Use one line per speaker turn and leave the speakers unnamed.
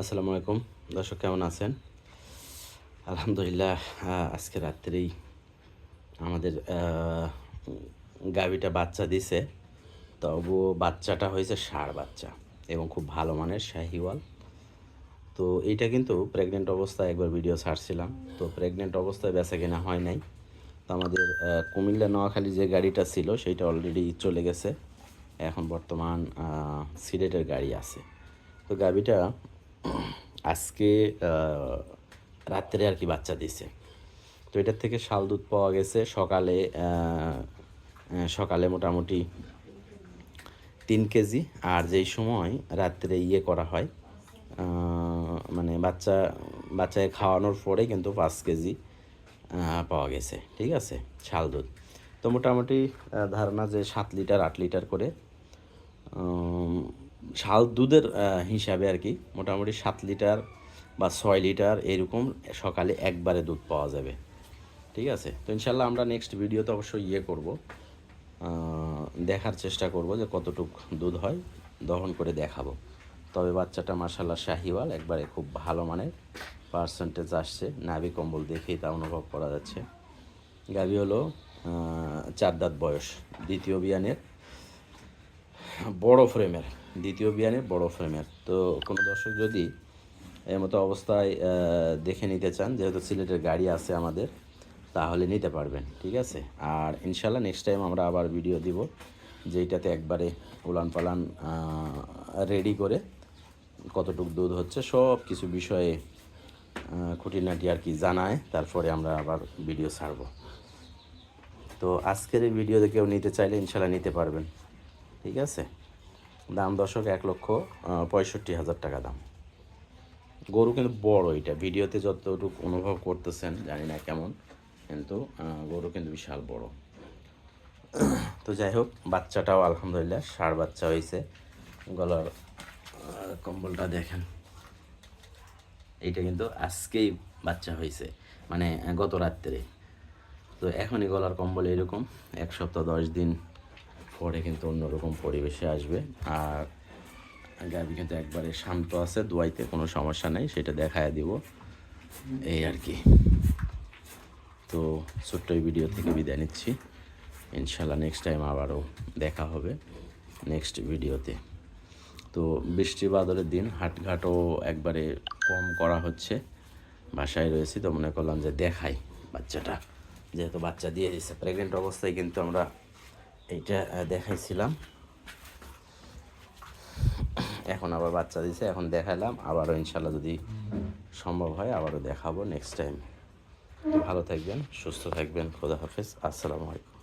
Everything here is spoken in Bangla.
আসসালামু আলাইকুম। দর্শক, কেমন আছেন? আলহামদুলিল্লাহ আজকে রাত্রেই আমাদের গাভীটা বাচ্চা দিছে। তবুও বাচ্চাটা হয়েছে ষাঁড় বাচ্চা এবং খুব ভালো মানের শাহিওয়াল। তো এইটা কিন্তু প্রেগনেন্ট অবস্থায় একবার ভিডিও ছাড়ছিলাম। তো প্রেগনেন্ট অবস্থায় বেচা কেনা হয় নাই। তো আমাদের কুমিল্লা নোয়াখালী যে গাড়িটা ছিল, সেইটা অলরেডি চলে গেছে। এখন বর্তমান সিলেটের গাড়ি আছে। তো গাড়িটা আজকে রাত্রে আর কি বাচ্চা দিছে। তো এটার থেকে শাল দুধ পাওয়া গেছে সকালে সকালে মোটামুটি তিন কেজি। আর যেই সময় রাত্রে ইয়ে করা হয় বাচ্চা, বাচ্চাকে খাওয়ানোর পরে কিন্তু পাঁচ কেজি পাওয়া গেছে, ঠিক আছে, শাল দুধ। তো মোটামুটি ধারণা যে সাত লিটার, আট লিটার করে শাল দুধের হিসাবে আর কি, মোটামুটি সাত লিটার বা ছয় লিটার এরকম সকালে একবারে দুধ পাওয়া যাবে, ঠিক আছে। তো ইনশাল্লাহ আমরা নেক্সট ভিডিওতে অবশ্যই ইয়ে করব দেখার চেষ্টা করব যে কতটুক দুধ হয়, দহন করে দেখাবো। তবে বাচ্চাটা মাসাল্লাহ শাহিওয়াল, একবারে খুব ভালো মানের। পার্সেন্টেজ আসছে, নাভি কম্বল দেখেই তা অনুভব করা যাচ্ছে। গাভি হলো চার দাঁত বয়স, দ্বিতীয় বিয়ানের বড় ফ্রেমের, দ্বিতীয় বিয়ানে বড় ফ্রেমের। তো কোনো দর্শক যদি এর মতো অবস্থায় দেখে নিতে চান, যেহেতু সিলেটের গাড়ি আছে আমাদের, তাহলে নিতে পারবেন, ঠিক আছে? আর ইনশাল্লাহ নেক্সট টাইম আমরা আবার ভিডিও দিব, যেইটাতে একবারে উলান পালান রেডি করে কতটুকু দুধ হচ্ছে, সব কিছু বিষয়ে খুঁটিনাটি আর কি জানায়। তারপরে আমরা আবার ভিডিও ছাড়বো। তো আজকের এই ভিডিওতে কেউ নিতে চাইলে ইনশাল্লাহ নিতে পারবেন। ঠিক আছে? দাম দশক এক লক্ষ পঁয়ষট্টি হাজার টাকা দাম। গরু কিন্তু বড় এটা। ভিডিওতে যতটুকু অনুভব করতেছেন, জানি না কেমন, কিন্তু গরু কিন্তু বিশাল বড়। তো যাই হোক, বাচ্চাটাও আলহামদুলিল্লাহ, ষাঁড় বাচ্চা হয়েছে। গলার কম্বলটা দেখেন। এইটা কিন্তু আজকেই বাচ্চা হয়েছে মানে গত রাত্রে। তো এখনই গলার কম্বল এরকম, এক সপ্তাহ দশ দিন পরে কিন্তু অন্যরকম পরিবেশে আসবে। আর গাভি কিন্তু একবারে শান্ত আছে, দোয়াইতে কোনো সমস্যা নেই, সেটা দেখায় দিব। এই আর কি। তো ছোট্ট এই ভিডিও থেকে বিদায় নিচ্ছি। ইনশাল্লাহ নেক্সট টাইম আবারও দেখা হবে নেক্সট ভিডিওতে। তো বৃষ্টি বাদলের দিন হাটঘাটও একবারে কম করা হচ্ছে। বাসায় রয়েছি তো মনে করলাম যে দেখাই বাচ্চাটা। যেহেতু বাচ্চা দিয়ে দিচ্ছে প্রেগনেন্ট অবস্থায় কিন্তু আমরা এইটা দেখাইছিলাম। এখন আবার বাচ্চা দিছে, এখন দেখালাম আবারও ইনশাল্লাহ যদি সম্ভব হয়, আবারও দেখাবো। নেক্সট টাইম ভালো থাকবেন, সুস্থ থাকবেন। খোদা হাফেজ। আসসালামু আলাইকুম।